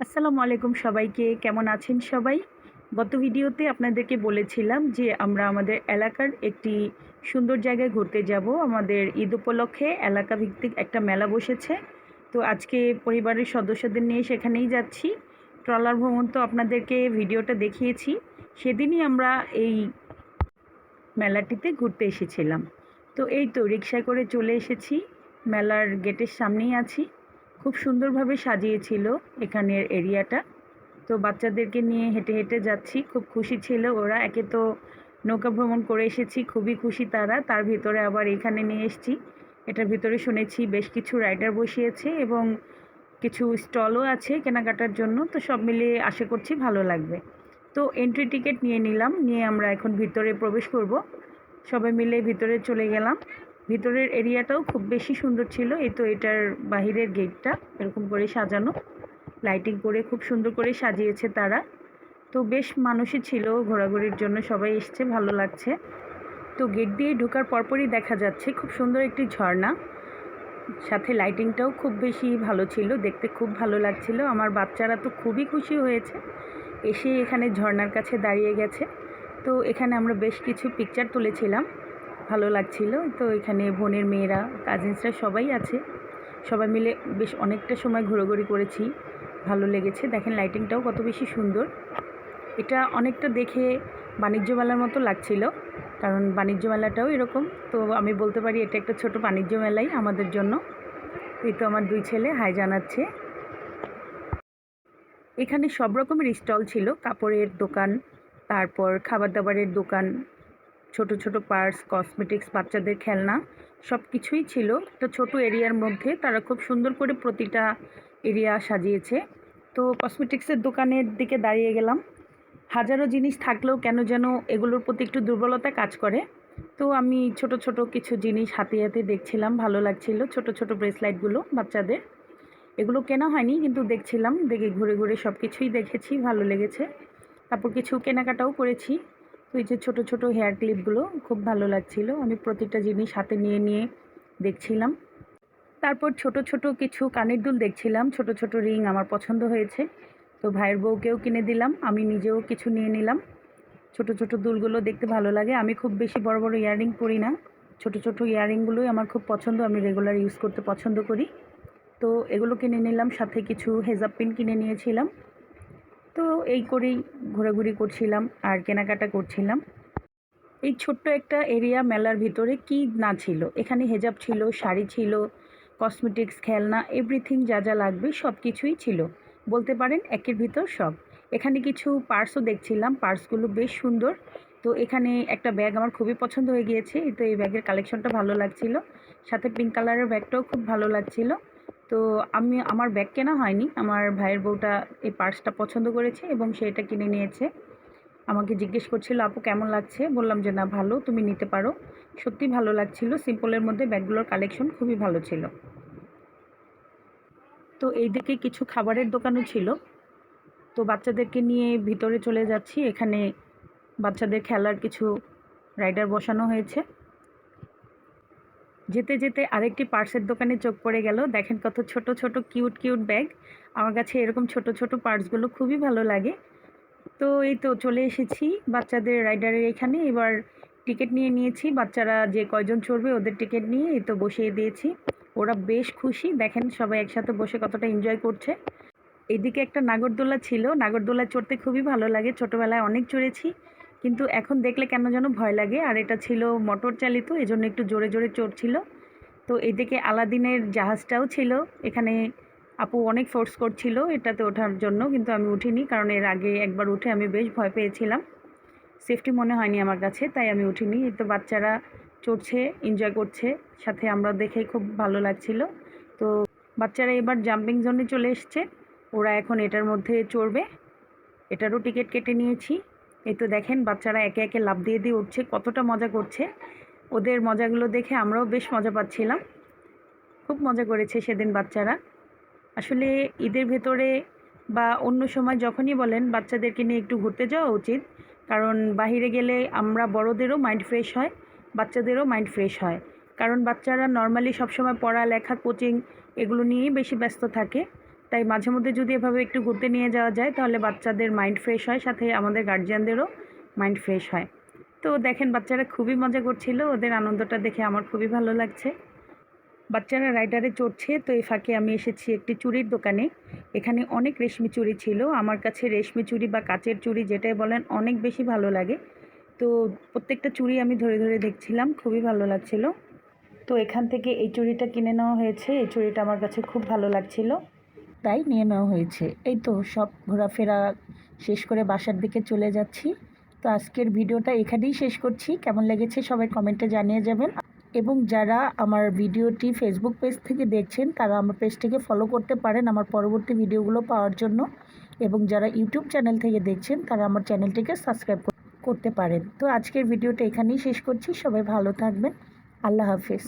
আসসালামু আলাইকুম সবাইকে, কেমন আছেন সবাই? গত ভিডিওতে আপনাদেরকে বলেছিলাম যে আমরা আমাদের এলাকার একটি সুন্দর জায়গায় ঘুরতে যাব। আমাদের ঈদ উপলক্ষে এলাকা ভিত্তিক একটা মেলা বসেছে। তো আজকে পরিবারের সদস্যদের নিয়ে সেখানেই যাচ্ছি। ট্রলার ভ্রমণ তো আপনাদেরকে ভিডিওটা দেখিয়েছি। সেদিনই আমরা এই মেলাটিতে ঘুরতে এসেছিলাম। তো এই তো রিক্সায় করে চলে এসেছি। মেলার গেটের সামনেই আছি। খুব সুন্দরভাবে সাজিয়েছিল এখানের এরিয়াটা। তো বাচ্চাদেরকে নিয়ে হেঁটে হেঁটে যাচ্ছি। খুব খুশি ছিল ওরা। একে তো নৌকা ভ্রমণ করে এসেছি, খুবই খুশি তারা। তার ভিতরে আবার এখানে নিয়ে এসেছি। এটার ভিতরে শুনেছি বেশ কিছু রাইডার বসিয়েছে এবং কিছু স্টলও আছে কেনাকাটার জন্য। তো সব মিলিয়ে আশা করছি ভালো লাগবে। তো এন্ট্রি টিকিট নিয়ে নিলাম। নিয়ে আমরা এখন ভিতরে প্রবেশ করব। সবাই মিলে ভিতরে চলে গেলাম। ভিতরের এরিয়াটাও খুব বেশি সুন্দর ছিল। এই তো এটার বাহিরের গেটটা এরকম করে সাজানো। লাইটিং করে খুব সুন্দর করে সাজিয়েছে তারা। তো বেশ মানুষই ছিল ঘোরাঘুরির জন্য, সবাই এসছে, ভালো লাগছে। তো গেট দিয়ে ঢোকার পরপরই দেখা যাচ্ছে খুব সুন্দর একটি ঝর্ণা। সাথে লাইটিংটাও খুব বেশি ভালো ছিল, দেখতে খুব ভালো লাগছিল। আমার বাচ্চারা তো খুবই খুশি হয়েছে। এসে এখানে ঝর্ণার কাছে দাঁড়িয়ে গেছে। তো এখানে আমরা বেশ কিছু পিকচার তুলেছিলাম। ভালো লাগছিল। তো এখানে বোনের মেয়েরা কাজিনসরা সবাই আছে। সবাই মিলে বেশ অনেকটা সময় ঘোরাঘুরি করেছি। ভালো লেগেছে। দেখেন লাইটিংটাও কত বেশি সুন্দর। এটা অনেকটা দেখে বাণিজ্য মেলার মতো লাগছিল। কারণ বাণিজ্য মেলাটাও এরকম। তো আমি বলতে পারি, এটা একটা ছোট বাণিজ্য মেলাই আমাদের জন্য। এই তো আমার দুই ছেলে, হাই জানাচ্ছে। এখানে সব রকমের স্টল ছিল। কাপড়ের দোকান, তারপর খাবার দাবারের দোকান ছোট ছোট পার্স কসমেটিক্স বাচ্চাদের খেলনা সব কিছুই ছিল। তো ছোট এরিয়ার মধ্যে তারা খুব সুন্দর করে প্রতিটা এরিয়া সাজিয়েছে। তো কসমেটিক্সের দোকানের দিকে দাঁড়িয়ে গেলাম। হাজারো জিনিস থাকলেও কেন যেন এগুলোর প্রতি একটু দুর্বলতা কাজ করে। তো আমি ছোট ছোট কিছু জিনিস হাতে হাতে দেখছিলাম, ভালো লাগছিল ছোট ছোট ব্রেসলাইটগুলো বাচ্চাদের। এগুলো কেনা হয়নি, কিন্তু দেখছিলাম। দেখে ঘুরে ঘুরে সব কিছুই দেখেছি, ভালো লেগেছে। তারপর কিছু কেনাকাটাও করেছি। তো এই যে ছোটো ছোটো হেয়ার ক্লিপগুলো খুব ভালো লাগছিল। আমি প্রতিটা জিনিস হাতে নিয়ে নিয়ে দেখছিলাম। তারপর ছোট ছোট কিছু কানের দুল দেখছিলাম। ছোট ছোট রিং আমার পছন্দ হয়েছে। তো ভাইয়ের বউকেও কিনে দিলাম। আমি নিজেও কিছু নিয়ে নিলাম। ছোট ছোট দুলগুলো দেখতে ভালো লাগে। আমি খুব বেশি বড় বড় ইয়াররিং পরি না। ছোট ছোট ইয়াররিংগুলোই আমার খুব পছন্দ। আমি রেগুলার ইউজ করতে পছন্দ করি। তো এগুলো কিনে নিলাম। সাথে কিছু হেজাব পিন কিনে নিয়েছিলাম। তো এই করেই ঘোরাঘুরি করছিলাম আর কেনাকাটা করছিলাম। এই ছোট্ট একটা এরিয়া মেলার ভিতরে কি না ছিল? এখানে হেজাব ছিল, শাড়ি ছিল কসমেটিক্স খেলনা এভরিথিং যা যা লাগবে সব কিছুই ছিল। বলতে পারেন একের ভিতর সব। এখানে কিছু পার্সও দেখছিলাম পার্সগুলো বেশ সুন্দর। তো এখানে একটা ব্যাগ আমার খুবই পছন্দ হয়ে গিয়েছে। তো এই ব্যাগের কালেকশনটা ভালো লাগছিল। সাথে পিঙ্ক কালারের ব্যাগটাও খুব ভালো লাগছিল। তো আমি, আমার ব্যাগ কেনা হয়নি। আমার ভাইয়ের বউটা এই পার্সটা পছন্দ করেছে এবং সে এটা কিনে নিয়েছে। আমাকে জিজ্ঞেস করছিল, আপু, কেমন লাগছে? বললাম যে, না, ভালো, তুমি নিতে পারো। সত্যি ভালো লাগছিল। সিম্পলের মধ্যে ব্যাগগুলোর কালেকশন খুবই ভালো ছিল। তো এই দিকে কিছু খাবারের দোকানও ছিল। তো বাচ্চাদেরকে নিয়ে ভিতরে চলে যাচ্ছি। এখানে বাচ্চাদের খেলার কিছু রাইডার বসানো হয়েছে। যেতে যেতে আরেকটি পার্সের দোকানে চোখ পড়ে গেল। দেখেন কত ছোট ছোট, কিউট কিউট ব্যাগ। আমার কাছে এরকম ছোট ছোট পার্টসগুলো খুবই ভালো লাগে। তো এই তো চলে এসেছি বাচ্চাদের রাইডারের এখানে। এবার টিকিট নিয়ে নিয়েছি। বাচ্চারা যে কয়জন চড়বে ওদের টিকিট নিয়ে এই তো বসিয়ে দিয়েছি। ওরা বেশ খুশি। দেখেন সবাই একসাথে বসে কতটা এনজয় করছে। এদিকে একটা নাগরদোলা ছিল। নাগরদোলা চড়তে খুবই ভালো লাগে। ছোটোবেলায় অনেক চড়েছি। কিন্তু এখন দেখলে কেন যেন ভয় লাগে। আর এটা ছিল মোটর চালিত, এজন্য একটু জোরে জোরে চড়ছিল তো এদিকে আলাদিনের জাহাজটাও ছিল। এখানে আপু অনেক ফোর্স করছিল এটাতে ওঠার জন্য, কিন্তু আমি উঠিনি কারণ এর আগে একবার উঠে আমি বেশ ভয় পেয়েছিলাম। সেফটি মনে হয়নি আমার কাছে, তাই আমি উঠিনি। তো বাচ্চারা চড়ছে এনজয় করছে, সাথে আমরা দেখে খুব ভালো লাগছিল। তো বাচ্চারা এবার জাম্পিং জোনে চলে এসছে। ওরা এখন এটার মধ্যে চড়বে। এটারও টিকিট কেটে নিয়েছি। এই তো দেখেন, বাচ্চারা একে একে লাভ দিয়ে দিয়ে উঠছে, কতটা মজা করছে। ওদের মজাগুলো দেখে আমরাও বেশ মজা পাচ্ছিলাম। খুব মজা করেছে সেদিন বাচ্চারা। আসলে ঈদের ভেতরে বা অন্য সময় যখনই বলেন, বাচ্চাদেরকে নিয়ে একটু ঘুরতে যাওয়া উচিত। কারণ বাহিরে গেলে আমরা বড়দেরও মাইন্ড ফ্রেশ হয়, বাচ্চাদেরও মাইন্ড ফ্রেশ হয়। কারণ বাচ্চারা নর্মালি সবসময় পড়া লেখা কোচিং এগুলো নিয়েই বেশি ব্যস্ত থাকে। তাই মাঝে মধ্যে যদি এভাবে একটু ঘুরতে নিয়ে যাওয়া যায়, তাহলে বাচ্চাদের মাইন্ড ফ্রেশ হয়, সাথে আমাদের গার্জিয়ানদেরও মাইন্ড ফ্রেশ হয়। তো দেখেন, বাচ্চারা খুবই মজা করছিল, ওদের আনন্দটা দেখে আমার খুবই ভালো লাগছে। বাচ্চারা রাইডারে চড়ছে, তো এই ফাঁকে আমি এসেছি একটি চুড়ির দোকানে। এখানে অনেক রেশমি চুড়ি ছিল, আমার কাছে রেশমি চুড়ি বা কাচের চুড়ি যেটাই বলেন, অনেক বেশি ভালো লাগে। তো প্রত্যেকটা চুড়ি আমি ধরে ধরে দেখছিলাম, খুবই ভালো লাগছিল। তো এখান থেকে এই চুড়িটা কিনে নেওয়া হয়েছে, এই চুড়িটা আমার কাছে খুব ভালো লাগছিল। তাই নিয়ে নেওয়া হয়েছে। এই তো সব ঘোরাফেরা শেষ করে বাসার দিকে চলে যাচ্ছি। তো আজকের ভিডিওটা এখানেই শেষ করছি। কেমন লেগেছে সবাই কমেন্টে জানিয়ে যাবেন। এবং যারা আমার ভিডিওটি ফেসবুক পেজ থেকে দেখছেন, তারা আমার পেজটিকে ফলো করতে পারেন আমার পরবর্তী ভিডিওগুলো পাওয়ার জন্য। এবং যারা ইউটিউব চ্যানেল থেকে দেখছেন, তারা আমার চ্যানেলটিকে সাবস্ক্রাইব করতে পারেন। তো আজকের ভিডিওটা এখানেই শেষ করছি। সবাই ভালো থাকবেন। আল্লাহ হাফেজ।